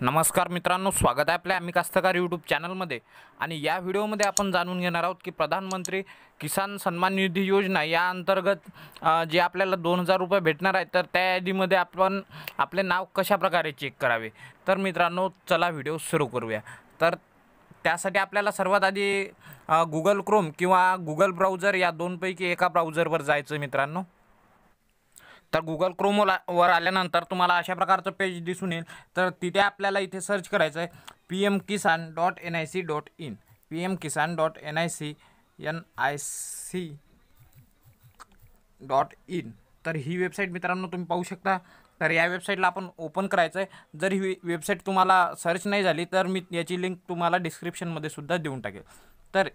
नमस्कार मित्रांनो स्वागत आहे आपल्या आम्ही कास्तकार यूट्यूब चॅनलमध्ये. आणि या व्हिडिओमध्ये आपण जाणून घेणार आहोत की प्रधानमंत्री किसान सन्मान निधी योजना या अंतर्गत जे आपल्याला दोन हजार रुपये भेटणार आहे तर त्या यादीमध्ये आपण आपले नाव कशाप्रकारे चेक करावे? तर मित्रांनो चला व्हिडिओ सुरू करूया. तर त्यासाठी आपल्याला सर्वात आधी गुगल क्रोम किंवा गुगल ब्राउझर या दोनपैकी एका ब्राउझरवर जायचं मित्रांनो. तर गुगल क्रोमला वर आल्यानंतर तुम्हाला अशा प्रकारचं पेज दिसून येईल. तर तिथे आपल्याला इथे सर्च करायचं आहे. P M Kisan dot N I C dot in P M Kisan dot N I C N I C dot in तर ही वेबसाईट मित्रांनो तुम्ही पाहू शकता. तर या वेबसाईटला आपण ओपन करायचं आहे. जर ही वेबसाईट तुम्हाला सर्च नाही झाली तर मी याची लिंक तुम्हाला डिस्क्रिप्शनमध्ये सुद्धा देऊन टाकेल. तर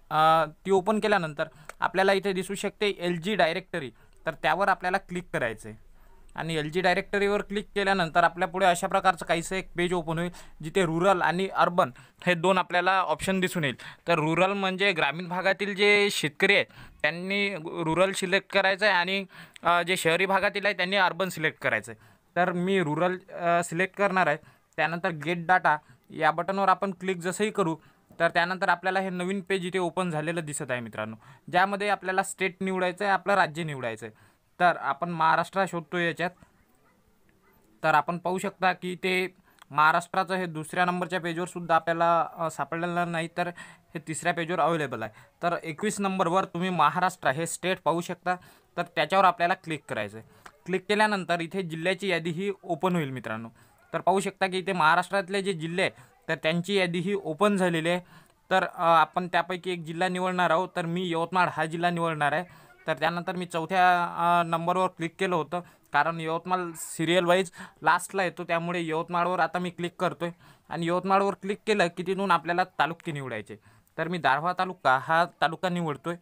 ती ओपन केल्यानंतर आपल्याला इथे दिसू शकते एल जी डायरेक्टरी तर त्यावर आपल्याला क्लिक करायचं आहे आणि एल जी डायरेक्टरीवर क्लिक केल्यानंतर आपल्या पुढे अशा प्रकारचं काहीसं एक पेज ओपन होईल जिथे रुरल आणि अर्बन हे दोन आपल्याला ऑप्शन दिसून येईल. तर रुरल म्हणजे ग्रामीण भागातील जे शेतकरी आहेत त्यांनी रुरल सिलेक्ट करायचं आहे आणि जे शहरी भागातील आहे त्यांनी अर्बन सिलेक्ट करायचं आहे तर मी रुरल सिलेक्ट करणार आहे. त्यानंतर गेट डाटा या बटनवर आपण क्लिक जसंही करू तर त्यानंतर आपल्याला हे नवीन पेज इथे ओपन झालेलं दिसत आहे मित्रांनो. ज्यामध्ये आपल्याला स्टेट निवडायचं आहे आपलं राज्य निवडायचं आहे तर आपण महाराष्ट्र शोधतो याच्यात. तर आपण पाहू शकता की ते महाराष्ट्राचं हे दुसऱ्या नंबरच्या पेजवर सुद्धा आपल्याला सापडलेलं नाही तर हे तिसऱ्या पेजवर अवेलेबल आहे. तर एकवीस नंबरवर तुम्ही महाराष्ट्र हे स्टेट पाहू शकता. तर त्याच्यावर आपल्याला क्लिक करायचं आहे. क्लिक केल्यानंतर इथे जिल्ह्याची यादी ही ओपन होईल मित्रांनो. तर पाहू शकता की इथे महाराष्ट्रातले जे जिल्हे तर त्यांची यादी ही ओपन झालेली आहे. तर आपण त्यापैकी एक जिल्हा निवडणार आहोत. तर मी यवतमाळ हा जिल्हा निवडणार आहे. तर त्यानंतर मी चौथ्या नंबरवर क्लिक केलं होतं. कारण यवतमाळ सिरियल वाईज लास्टला येतो. त्यामुळे यवतमाळवर आता मी क्लिक करतो आहे आणि यवतमाळवर क्लिक केलं की तिथून आपल्याला तालुके निवडायचे. तर मी दारव्हा तालुका हा तालुका निवडतो आहे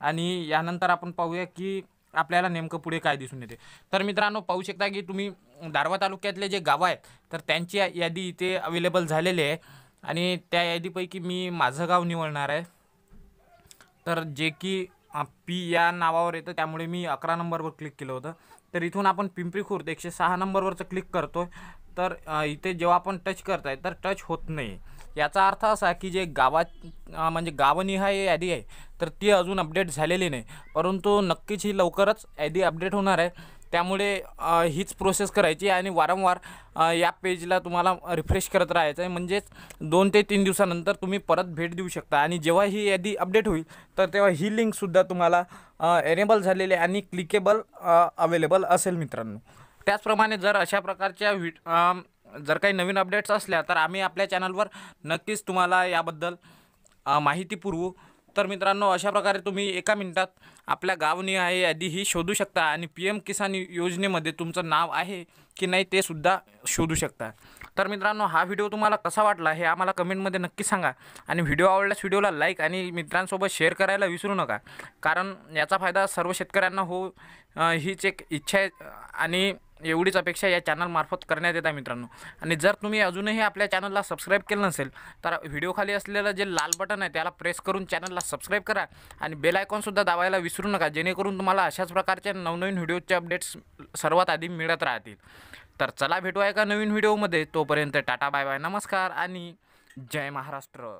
आणि यानंतर आपण पाहूया की आपल्याला नेमकं पुढे काय दिसून येते. तर मित्रांनो पाहू शकता की तुम्ही दारवा तालुक्यातले जे गावं आहेत तर त्यांची यादी इथे अवेलेबल झालेली आहे. आणि त्या यादीपैकी मी माझं गाव निवडणार आहे. तर जे की पी या नावावर येतं. त्यामुळे मी अकरा नंबरवर क्लिक केलं होतं. तर इथून आपण पिंपरी खुर्द एकशे सहा नंबरवरचं क्लिक करतो तर इथे जेव्हा आपण टच करताय तर टच होत नाही. याचा अर्थ असा की जे गावात म्हणजे गावनिहाय यादी आहे तर ती अजून अपडेट झालेली नाही. परंतु नक्कीच ही लवकरच यादी अपडेट होणार आहे. त्यामुळे हीच प्रोसेस करायची आणि वारंवार या पेजला तुम्हाला रिफ्रेश करत राहायचं आहे म्हणजेच दोन ते तीन दिवसानंतर तुम्ही परत भेट देऊ शकता. आणि जेव्हा ही यादी अपडेट होईल तर तेव्हा ही लिंकसुद्धा तुम्हाला एनेबल झालेली आणि क्लिकेबल अवेलेबल असेल मित्रांनो. त्याचप्रमाणे जर अशा प्रकारच्या व्हि जर काही नवीन अपडेट्स असल्या तर आम्ही आपल्या चॅनलवर नक्कीच तुम्हाला याबद्दल माहिती पुरवू. तर मित्रांनो अशा प्रकारे तुम्ही एका मिनिटात आपल्या गावनिहाय यादी ही शोधू शकता आणि पी एम किसान योजनेमध्ये तुमचं नाव आहे की नाही ते सुद्धा शोधू शकता. तर मित्रांनो हा व्हिडिओ तुम्हाला कसा वाटला हे आम्हाला कमेंटमध्ये नक्की सांगा आणि व्हिडिओ आवडल्यास व्हिडिओला लाईक आणि मित्रांसोबत शेअर करायला विसरू नका. कारण याचा फायदा सर्व शेतकऱ्यांना हो हीच एक इच्छा आहे आणि एवढीच अपेक्षा या चॅनलमार्फत करण्यात येत आहे मित्रांनो. आणि जर तुम्ही अजूनही आपल्या चॅनलला सबस्क्राईब केलं नसेल तर व्हिडिओखाली असलेलं जे लाल बटन आहे त्याला प्रेस करून चॅनलला सबस्क्राईब करा आणि बेल आयकॉनसुद्धा दाबायला विसरू नका जेणेकरून तुम्हाला अशाच प्रकारच्या नवनवीन व्हिडिओचे अपडेट्स सर्वात आधी मिळत राहतील. तर चला भेटूया एका नवीन व्हिडिओमध्ये तोपर्यंत टाटा बाय बाय नमस्कार आणि जय महाराष्ट्र.